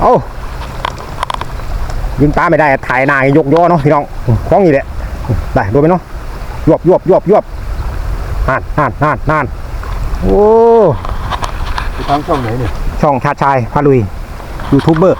เอายิงปลาไม่ได้ถ่ายหนายยกย่อเนาะพี่น้องคล้องอีกแหละได้ดูไหมเนาะยวบยวบยวบยวบนานนานนานนานโอ้ไปทางช่องไหนเนี่ยช่องชาติชายพาลุยยูทูบเบอร์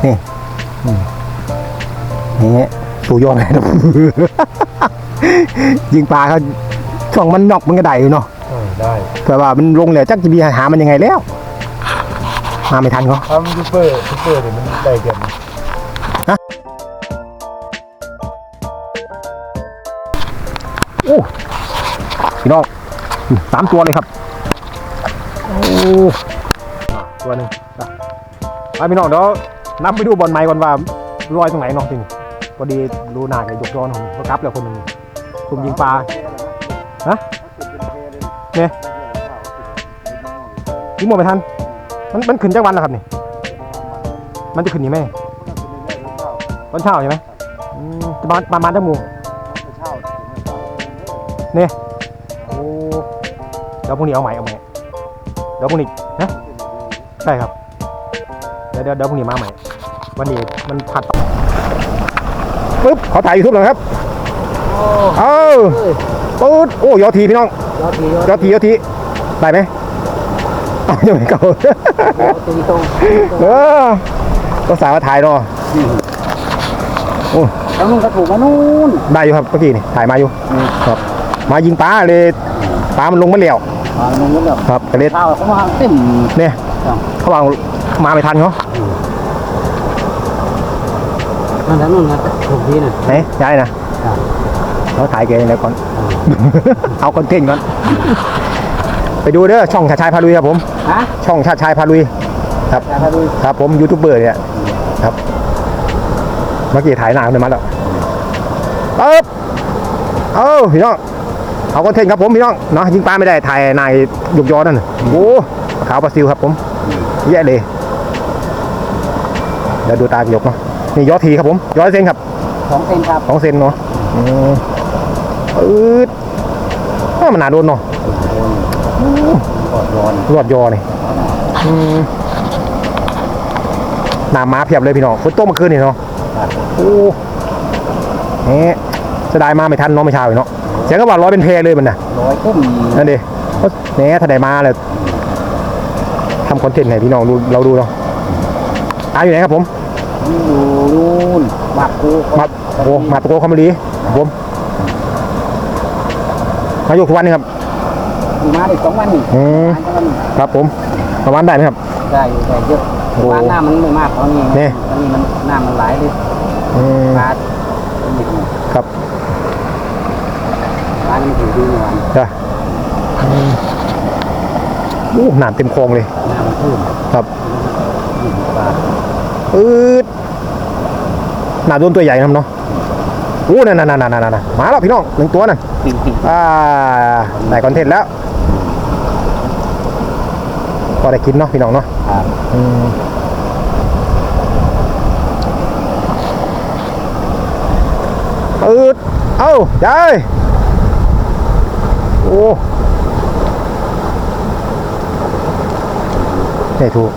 งสี่นี่สู่ยอดเลยนะยิงปลาเขาช่องมันนอกมันก็ได้อยู่เนาะได้แต่ว่ามันลงแล้วจักจะมีหามันยังไงแล้ว มาไม่ทันเขาทำยูเปอร์ยูเปอร์เนี่ยวมันได้กันโอ้พี่น้องสามตัวเลยครับ โอ้ตัวหนึ่งไปพี่น้องเดี๋ยว นับไปดูบอลไม้ก่อนว่าลอยตรงไหนเน้องจริงพอดีรูหนากับยกย้อนผมก็กลับแล้วคนหนึ่งคุมยิงปลาฮะเนี่ยยิงหมดไปทันมันมันขึ้นจักวันแล้วครับนี่มันจะขึ้นนี่ไหมตอนเช้าใช่ไหมจะมาประมาณจักโมงโอ้เดี๋ยวพรุ่งนี้เอาใหม่เอาใหม่เดี๋ยวพรุ่งนี้นะใช่ครับเดี๋ยวเดี๋ยวเดี๋ยวพรุ่งนี้มาใหม่ วันนี้มันผัดปึ๊บเขาถ่ายยูทูบเลยครับเอ้าปึ๊ดโอ้ยอทีพี่น้องยอดทียอทียอทีได้ไหมเอายังไม่เก่าตีตรงเออก็สาวมาถ่ายเนาะแล้วมึงก็ถูกมานู่นได้อยู่ครับเมื่อกี้นี่ถ่ายมาอยู่ครับ มายิงปลาเลยปลามันลงมาเหลี่ยวอ่ามึงก็แบบครับกระเล็ดข้าวเขามาเต็มเนี่ยเขาวางมาไม่ทันเขา นั่นแล้วนู่นนะถูกทีน่ะไหนย้ายนะเราถ่ายเกงเดี๋ยวก่อน เอาคอนเทนต์ก่อน ไปดูเด้อช่องชาติชายพาลุยครับผมฮะช่องชาติชายพาลุยแต่ถ้าดูครับผมยูทูบเบอร์เนี่ย ครับ เมื่อกี้ถ่ายหนังเลยมาแล้วปึ๊บเอ้าพี่น้อง เอาคอนเทนต์ครับผมพี่น้อง เนาะยิงปลาไม่ได้ถ่ายนายยกยอนั่นน่ะโอ้ขาวปลาซิวครับผม แย่เลยเดี๋ยวดูตายกเนาะ นี่ยอทีครับผมยอเซนครับสองเซนครับสองเซนเนาะอืมอืดอ้าวมันหนาโดนเนาะกอดร้อนรอดยอนี่อืมหนาม้าเพียบเลยพี่น้องฝนตกเมื่อคืนนี่เนาะโอ้เฮ้จะได้มาไม่ทันเนาะไม่เช้าอีกเนาะเสียงก็ว่าร้อยเป็นเพลเลยมันน่ะร้อยต้มนั่นดิก็แหน่ถ้าได้มาเลยทำคอนเทนต์ให้พี่น้องดูเราดูเนาะอาอยู่ไหนครับผม อยู่นู่นบักกูมาโอ้มาตะโกคอมบุรีครับผมมาอยู่ทุกวันนี่ครับอยู่มาได้สองวันนี่อืมวันวันครับผมประมาณได้ไหมครับ ได้อยู่ได้เยอะโอ้วานหน้ามันไม่มากตอนนี้นี่ ตอนนี้มันหน้ามันหลายเลยอืมปลาเป็นนิดหน่อยครับปลามันถือดีหน่อยจ้ะอืมโอ้หนามเต็มคลองเลยหน้ามันขึ้นครับอยู่ปลา อืดหนาโดนตัวใหญ่นะครับเนาะโอ้นั่นนั่นนั่นนั่นนั่นมาแล้วพี่น้องหนึ่งตัวนั่นปิ่งปิ่งอ่าได้คอนเทนต์แล้วก็ได้กินเนาะพี่น้องเนาะครับอืมอืดเอ้ายายโอ้ได้ถูก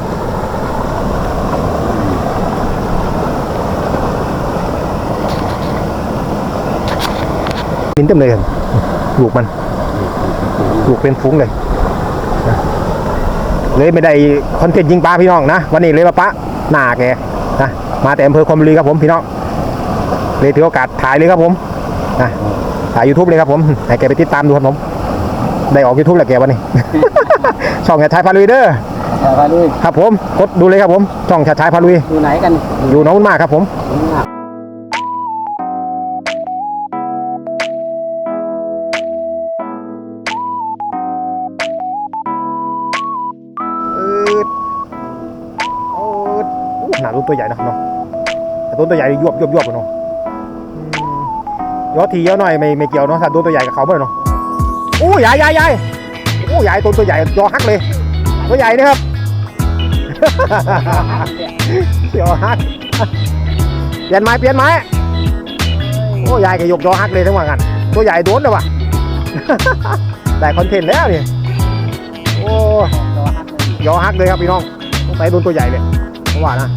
มินเต็มเลยครับลูกมันลูกเป็นฟุ้งเลยนะเลยไม่ได้คอนเทนต์ยิงปลาพี่น้องนะวันนี้เลยมาปะหน้าแกนะมาแต่อำเภอคอมบุรีครับผมพี่น้องเลยถือโอกาสถ่ายเลยครับผมนะถ่ายยูทูบเลยครับผมให้แกไปติดตามดูครับผม ได้ออกยูทูบแล้วแกวันนี้ ช่องชาติชายพาลุยเด้อแต่ปลาด้วยครับผมกดดูเลยครับผมช่องชาติชายพาลุยอยู่ไหนกัน อยู่หน้องบุญมากครับผม นตัวใหญ่นะครับเนาะแต่ตัวตัวใหญ่ยวบยวบยวบเลยเนาะอืมยอทีเยอะหน่อยไม่ไม่เกี่ยวเนาะถ้าตัวตัวใหญ่กับเขาเมื่อเนาะโอู้ใหญ่ใหญ่ใหญ่โอ้ใหญ่ตัวตัวใหญ่ยอฮักเลย ตัวใหญ่นะครับยวฮักเปลี่ยนไม้เปลี่ยนไม้โอ้ยายก็ยกยอฮักเลยทั้งว่ากันตัวใหญ่โดนเลยว่ะได้คอนเทนต์แล้วนี่โอ้ยอฮักเลยครับพี่น้องต้องไปโดนตัวใหญ่เลยผมว่านะ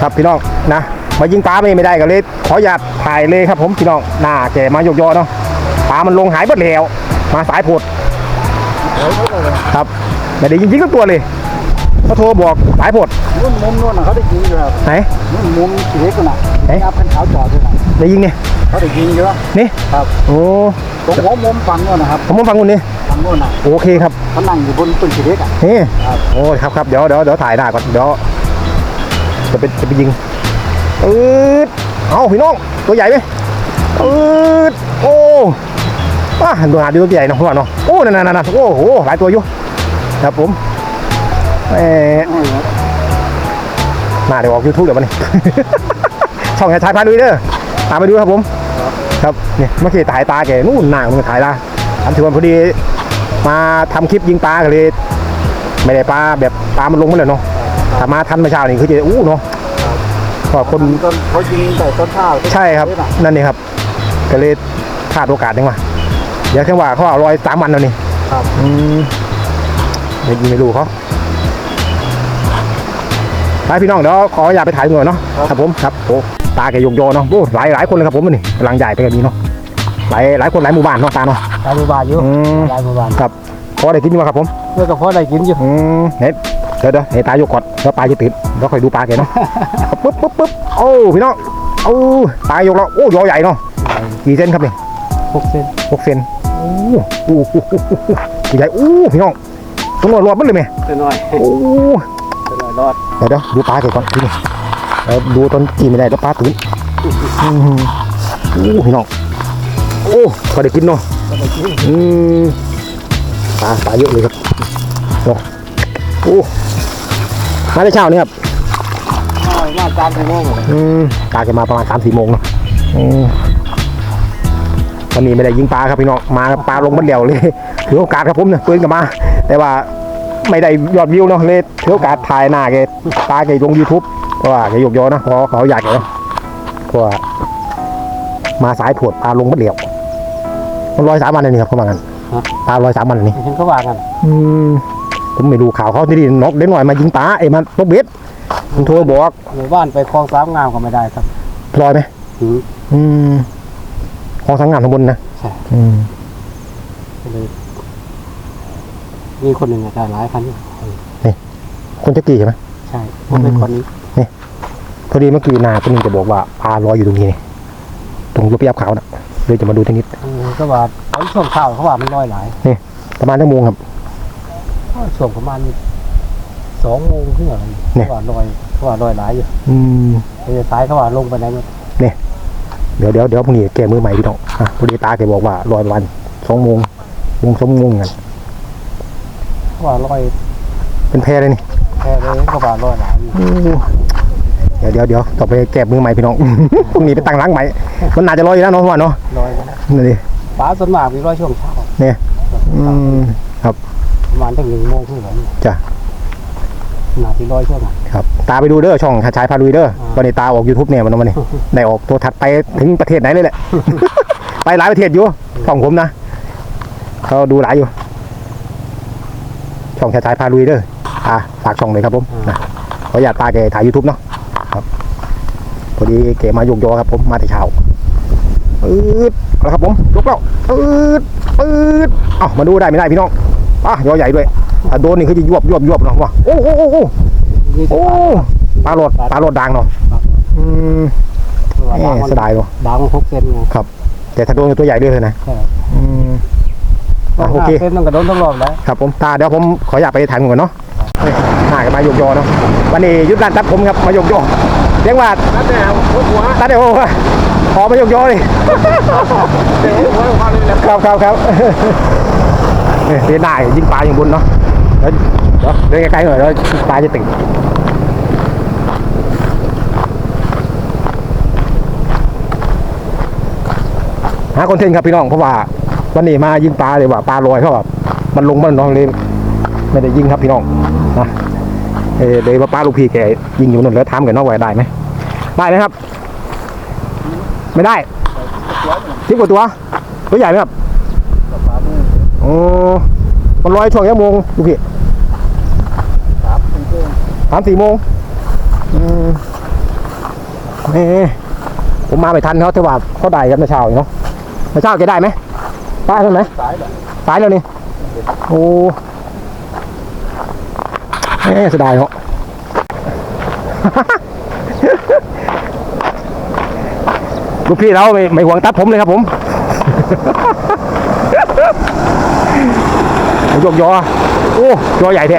ครับพี่น้องนะมายิงปลาไม่ได้ก็เลย ขอหยาดถ่ายเลยครับผมพี่น้องหน้าแกมายกยอเนาะปลามันลงหายหมดแล้ว มาสายผดครับไม่ได้ยิงยิงทั้งตัวเลย ก็โทรบอกสายโพดนุ่นมุมนุ่นน่ะเขาได้ยิงอยู่ครับไหนนุ่นมุมสีเล็กน่ะไหนที่อัพเป็นขาวจอดด้วยน่ะได้ยิงเนี่ยเขาได้ยิงเยอะนี่ครับโอ้ตรงหัวมุมฝั่งนู้นนะครับผมมาฟังคุณนี่ฝั่งนู้นน่ะโอเคครับเขานั่งอยู่บนต้นสีเล็กอะนี่ครับโอ้ยครับครับเดี๋ยวเดี๋ยวเดี๋ยวถ่ายหน้าก่อนเดี๋ยวจะไปจะไปยิงอืดเอาพี่น้องตัวใหญ่ไหมอืดโอ้ว้าตัวหาดูตัวใหญ่เนาะพวกเราเนาะโอ้นั่นนั่นนั่นโอ้โหหลายตัวอยู่ครับผม แหมโอ้ยมาเดี๋ยวออกยูทูบเดี๋ยวมันนี่ ช่องแห่ชายพาดุยเด้อตามไปดูครับผม ครับเนี่ยเมื่อกี้ถ่ายตาแกนู่นหน้ามันถ่ายตาอันถือว่าพอดีมาทำคลิปยิงปลาก็เลยไม่ได้ปลาแบบปลามันลงมาเลยเนาะถ้ามาทันเมื่อเช้านี่คือจะอู้เนาะก็คนต้นเขายิงแต่ต้นข้าวใช่ครับ นั่นนี่ครับ ก็เลยพลาดโอกาสยังว่าเดี๋ยวแค่ว่าเขาเอารอยสามวันแล้วนี่ครับอืมไม่ไม่รู้เขา ไปพี่น้องเดี๋ยวขออย่าตไปถ่ายหน่อยเนาะครับผมครับโอ้ตาแกยกยอเนาะโอ้หลายหลายคนเลยครับผมนี่กำลังใหญ่ไปกันนี้เนาะหลายหลายคนหลายหมู่บ้านเนาะตาเนาะลายมือบานอยู่อืมลายมือบานครับพอได้กินอยู่ครับผมเพื่อกับพ่อได้กินอยู่อืมเน็ตเดี๋ยวเดี๋ยวให้ตายกก่อนแล้วปลาจะติดแล้วค่อยดูปลาแกเนาะปุ๊บปุ๊บปุ๊บโอ้พี่น้องโอ้ปลายกแล้วโอ้ยอใหญ่เนาะกี่เซนครับนี่หกเซนหกเซนโอ้โหโอ้โหโอ้โหโอ้โหใหญ่โอ้พี่น้องตัวหนวดรอดมันเลยไหมตัวน้อยโอ้ตัวน้อย รอดเดี๋ยวเดี๋ยวดูปลาแกก่อนทีนี้แล้วดูตอนกี่ไม่ได้แล้วปลาตื่นอืมโอ้พี่น้องโอ้พอได้กินเนาะก็ได้กินอืมปลาปลาเยอะเลยครับโอ้โอ้มาได้เช้านี่ครับน้อยมากการไปโม่หมดเลยอืมปลาจะมาประมาณสามสี่โมงเนาะอืมวันนี้ไม่ได้ยิงปลาครับพี่น้องมาปลาลงบันเดียวเลยถือโอกาสครับผมเนี่ยปืนกลับมา แต่ว่า ไม่ได้ยอดวิวเนาะเลยถือโอกาสถ่ายหน้าแกปลาแกลงยูทูบเพราะว่าแกยกยอนะเพราะเขาอยากแกเนาะเพราะว่ามาสายถวดปลาลงบันเดียวมันลอยสามวันเลยนี่ครับเขาว่ากันปลาลอยสามวันเลยนี่เห็นเขาว่ากันอืมผมไม่ดูข่าวเขาที่นี่นกเด็กหน่อยมายิงปลาไอ้มันนกเบ็ดมันโทรบอกหมู่บ้านไปคลองสามงามก็ไม่ได้ครับลอยไหมอืมอืมของสังงานข้างบนนะใช่อืมก็เลย มีคนหนึ่งอะได้หลายพันอยู่คนจะกี่ใช่ไหมใช่ผมเป็นคนนี้พอดีเมื่อกี้นาคนหนึงจะบอกว่าปลาลอยอยู่ตรงนี้นี่ตรงรูปยับขาวน่ะเลยจะมาดูทีนิดเออก็ว่าตอนช่วงข้าวเขาว่ามันลอยหลายประมาณชั่วโมงครับก็ช่วงประมาณสองโมงขึ้นอะไรเนี่ยเขาว่าลอยเขาว่าลอยหลายอยู่ อืมแต่สายเขาว่าลงไปไหนหมดเดี๋ยวเดี๋ยวเดี๋ยวพรุ่งนี้แกมือใหม่พี่น้องอะพอดีตาแกบอกว่าลอยประมาณสองโมงวงสองโมงกันเขา ว่าลอยเป็นแพเลยนี่แค่เลยเขาว่าลอยหลายอยู่อู้เดี๋ยวเดี๋ยวเดี๋ยวต่อไปแกมือใหม่พี่น้อง พรุ่งนี้ไปตั้งร้านใหม่ มันน่าจะลอยอยู่แล้วเนาะว่าเนาะลอยไปแล้วนี่ดิปลาส่วนมากมีลอยช่วงเช้าเนี่ยอืมประมาณตั้งหนึ่งโมงขึ้นไปจ้ะนาทีลอยช่วงไหนครับตาไปดูเด้อช่องชายพาลุยเด้ออ่าวันนี้ตาออกยูทูบเนี่ยมันวันนี้ได้ออกตัวถัดไปถึงประเทศไหนเลยแหละ ไปหลายประเทศอยู่ช่องผมนะเขาดูหลายอยู่ ช่องชายพาลุยเด้ออ่าฝากช่องเลยครับผมนะขออนุญาตตาแกถ่ายยูทูบเนาะครับพอดีแกมาโยกยอครับผมมาแต่เช้าปืดเอาละครับผมยกแล้วปืดปืดเอ้ามาดูได้ไม่ได้พี่น้องอะยอใหญ่ด้วยถ้าโดนนี่คือจะยวบยวบยวบเนาะว่าโอ้โอ้โอ้โอ้มีแต่โอ้ปลาปลาโหลดปลาโหลดดังเนาะอืมตัวแหด่างมมันเสียดายว่ะด่างมันหกเซนไงแต่ถ้าโดนตัวใหญ่ด้วยเลยนะใช่อืม อะโอเคเซนต้องกระโดดต้องรอบแล้วครับผมตาเดี๋ยวผมขออยากไปถ่ายมือก่อนเนาะเฮ้ยหน้ากันมาโยกยอเนาะวันนี้ยุทธการตัดผมครับมาโยกยอเรียกว่านั่นแหละหัวหัวตัดเดี๋ยวขอมาโยกยอเลยเดี๋ยวหัวหัวเลยแหละครับครับครับเนี่ยเรียนได้ยิงปลาอย่างบนเนาะเดี๋ยวเดี๋ยวเดินใกล้ๆหน่อยแล้วปลาจะติดหาคอนเทนต์ครับพี่น้องเพราะว่า วันนี้มายิงปลาเลยว่าปลาลอยเขาแบบมันลงมันนองเลยไม่ได้ยิงครับพี่น้องนะเออเลยว่าป้าลูกพี่แกยิงอยู่นู่นแล้วถามกันว่าไหวได้ไหมได้ไหมครับ ไม่ได้สิบกว่าตัวตัวใหญ่ไหมครับโอ้มันลอยช่วงยังโมงลูกพี่สามสี่โมงอืมนี่ผมมาไม่ทันเขาแต่ว่าเขาได้กันเมื่อเช้าเนาะเมื่อเช้าแกได้ไหม ได้ใช่ไหมสายเหรอตายแล้วนี่โอ้แหมเสียดายเนาะลูกพี่เราไม่ไม่หวงตัดผมเลยครับผมยกยอ โอ้ยอใหญ่แท้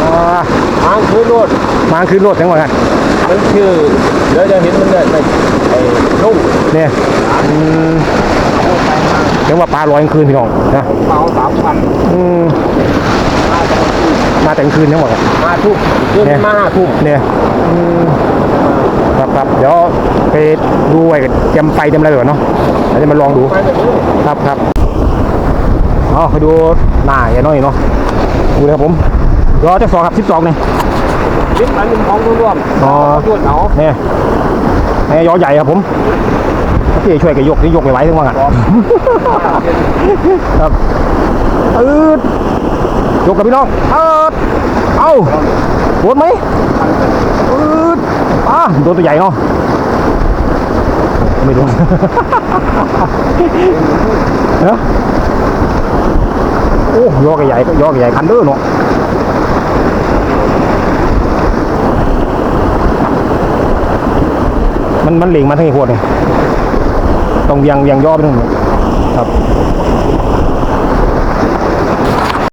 อ่าทางคือรถมาคืนรถทั้งหมดกันมันคือเดี๋ยวจะเห็นมันเนี่ยในไอ้นุ่ง เนี่ยอืมเรียกว่าปลาลอยกลางคืนพี่น้องนะเมาสามพันอืมมาแต่กลางคืนทั้งหมดอะห้าทุ่มเรื่องมาห้าทุ่มเนี่ยอืมครับครับเดี๋ยวไปดูไอ้เตรียมไฟเตรียมอะไรก่อนเนาะเราจะมาลองดู ไปแบบนี้ครับครับอ๋อไปดูหน้าอย่าน้อยเนาะดูเลยครับผมรอจะสองครับสิบสองเนี่ยลิ้นมันเป็นของร่วมอ๋อยวนเอาเนี่ยไอ้ยอใหญ่ครับผม พี่ช่วยกันยกนี่ยกไม่ไหวทั้งวันอะครับอืดยกกับพี่น้องเอิดเอาปวดไหมอืดอะโดนตัวใหญ่เนาะไม่โดนเนอะโอ้ยอกใหญ่ยอกใหญ่คันเด้อเนาะมันมันเหลียงมาทั้งอีกขวดเลย ตรงเวียงเวียงย่อไปทั้งหมดครับ